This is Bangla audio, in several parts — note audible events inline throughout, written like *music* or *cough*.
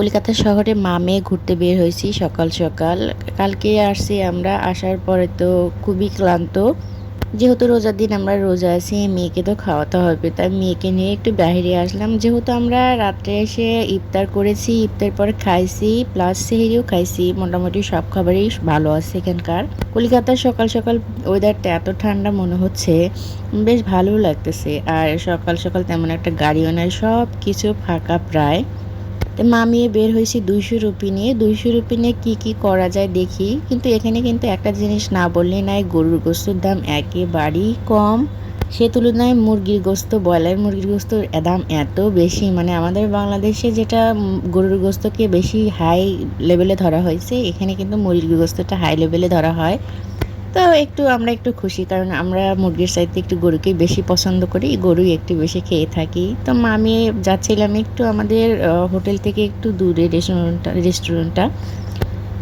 কলকাতা শহরে মামে ঘুরতে বের হয়েছি সকাল সকাল। কালকে আসছি আমরা, আসার পরে তো খুবই ক্লান্ত। যেহেতু রোজার দিন আমরা রোজা আছি, মেয়েকে তো খাওয়াতে হবে। তাই মেয়েকে নিয়ে একটু বাইরে আসলাম। যেহেতু আমরা রাত্রে এসে ইফতার করেছি, ইফতার পরে খাইছি প্লাস সেহেরিও খাইছি। মোটামুটি সব খাবারই ভালো আছে এখানকার। কলকাতার সকাল সকাল ওয়েদারটা এত ঠান্ডা মনে হচ্ছে, বেশ ভালো লাগতেছে। আর সকাল সকাল তেমন একটা গাড়িও নাই সব কিছু ফাঁকা প্রায়। তো মামিয়ে বের হয়েছি দুইশো রুপি নিয়ে। দুইশো রুপি নিয়ে কী কী করা যায় দেখি। কিন্তু এখানে কিন্তু একটা জিনিস না বললে নাই গরুর গোস্তর দাম একেবারেই কম। সে তুলনায় মুরগির গোস্ত, ব্রয়লার মুরগির গোস্তর দাম এত বেশি। মানে আমাদের বাংলাদেশে যেটা গরুর গোস্তকে বেশি হাই লেভেলে ধরা হয়েছে, এখানে কিন্তু মুরগির গোস্তটা হাই লেভেলে ধরা হয়। তো একটু আমরা একটু খুশি, কারণ আমরা মুরগির চাইতে একটু গরুকেই বেশি পছন্দ করি, গরুই একটু বেশি খেয়ে থাকি। তো আমি যাচ্ছিলাম একটু আমাদের হোটেল থেকে একটু দূরে রেস্টুরেন্টটা রেস্টুরেন্টটা।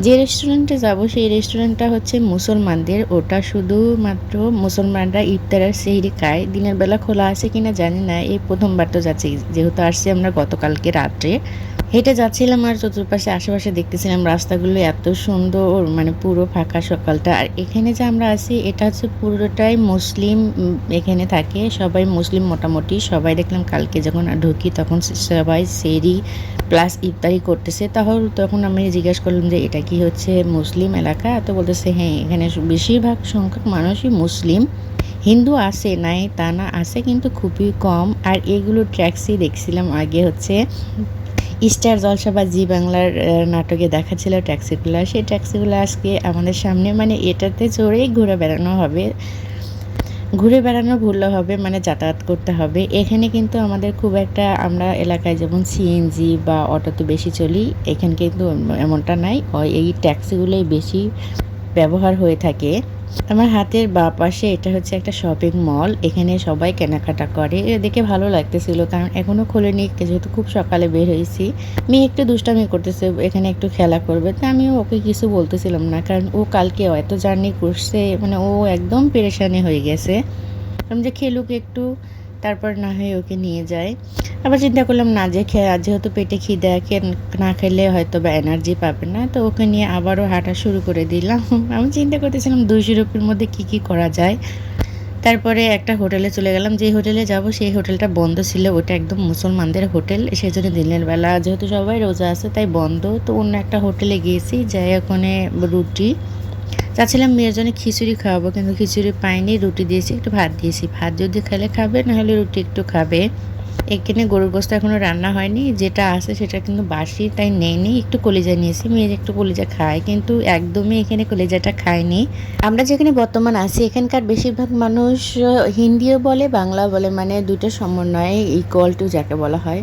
যে রেস্টুরেন্টে যাব, সেই রেস্টুরেন্টটা হচ্ছে মুসলমানদের। ওটা শুধুমাত্র মুসলমানরা ইফতার আর সেহরি খায়। দিনের বেলা খোলা আছে কিনা জানি না। এই প্রথমবার তো যাচ্ছি। যেহেতু আসছি আমরা গতকালকে রাত্রে। হেঁটে যাচ্ছিলাম আর চতুর্পাশে আশেপাশে দেখতেছিলাম রাস্তাগুলো এত সুন্দর মানে পুরো ফাঁকা সকালটা। আর এখানে যে আমরা আছি, এটা হচ্ছে পুরোটাই মুসলিম এখানে থাকে। সবাই মুসলিম মোটামুটি। সবাই দেখলাম কালকে যখন ঢুকি তখন সবাই সেরি প্লাস ইফতারি করতেছে। তাহলে তখন আমি জিজ্ঞেস করলাম যে, এটা কি হচ্ছে মুসলিম এলাকা? তো বলতেছে হ্যাঁ এখানে বেশিরভাগ সংখ্যক মানুষই মুসলিম। হিন্দু আছে, নাই তা না আছে, কিন্তু খুবই কম। আর এগুলো ট্যাক্সি দেখছিলাম আগে হচ্ছে স্টার জলসা বা জি বাংলার নাটকে দেখাচ্ছিল ট্যাক্সিগুলো। সেই ট্যাক্সিগুলো আজকে আমাদের সামনে মানে এটাতে চড়েই ঘুরে বেড়ানো হবে। ঘুরে বেড়ানো ভুললে হবে মানে যাতায়াত করতে হবে। এখানে কিন্তু আমাদের খুব একটা, আমরা এলাকায় যেমন সিএনজি বা অটোতে বেশি চলি, এখানে কিন্তু এমনটা নাই। ওই এই ট্যাক্সিগুলোই বেশি ব্যবহার হয়ে থাকে। আমার হাতের বা পাশে এটা হচ্ছে একটা শপিং মল এখানে সবাই কেনাকাটা করে। দেখে ভালো লাগতেছিল, কারণ এখনও খোলেনি, যেহেতু খুব সকালে বের হয়েছি। মেয়ে একটু দুষ্টামি করতেছে, এখানে একটু খেলা করবে। তা আমি ওকে কিছু বলতেছিলাম না, কারণ ও কালকে এত জার্নি করছে মানে ও একদম পেরেশানি হয়ে গেছে। আমি যে খেলুক একটু তারপর না হয় ওকে নিয়ে যায়। আবার চিন্তা করলাম, না যে খেয়ে যেহেতু পেটে খিদে না খেলে হয়তো বা এনার্জি পাবে না, তো ওকে নিয়ে আবারও হাঁটা শুরু করে দিলাম। *laughs* আমি চিন্তা করতেছিলাম দুইশো রুপির মধ্যে কি কি করা যায়। তারপরে একটা হোটেলে চলে গেলাম। যে হোটেলে যাব, সেই হোটেলটা বন্ধ ছিল। ওটা একদম মুসলমানদের হোটেল সেই জন্য দিনের বেলা যেহেতু সবাই রোজা আছে, তাই বন্ধ। তো অন্য একটা হোটেলে গিয়েছি, যাই ওখানে রুটি। চাচ্ছিলাম মেয়ের জন্য খিচুড়ি খাওয়াবো, কিন্তু খিচুড়ি পাইনি, রুটি দিয়েছি, একটু ভাত দিয়েছি। ভাত যদি খেলে খাবে, নাহলে রুটি একটু খাবে। এখানে গরুর গোস্ত এখনও রান্না হয়নি, যেটা আছে সেটা কিন্তু বাসি, তাই নেয়নি একটু কলিজা নিয়েছি, মেয়ে একটু কলিজা খায়, কিন্তু একদমই এখানে কলিজাটা খায়নি। আমরা যেখানে বর্তমান আছি, এখানকার বেশিরভাগ মানুষ হিন্দিও বলে, বাংলা বলে মানে দুটো সমন্বয়ে ইকুয়াল টু যাকে বলা হয়।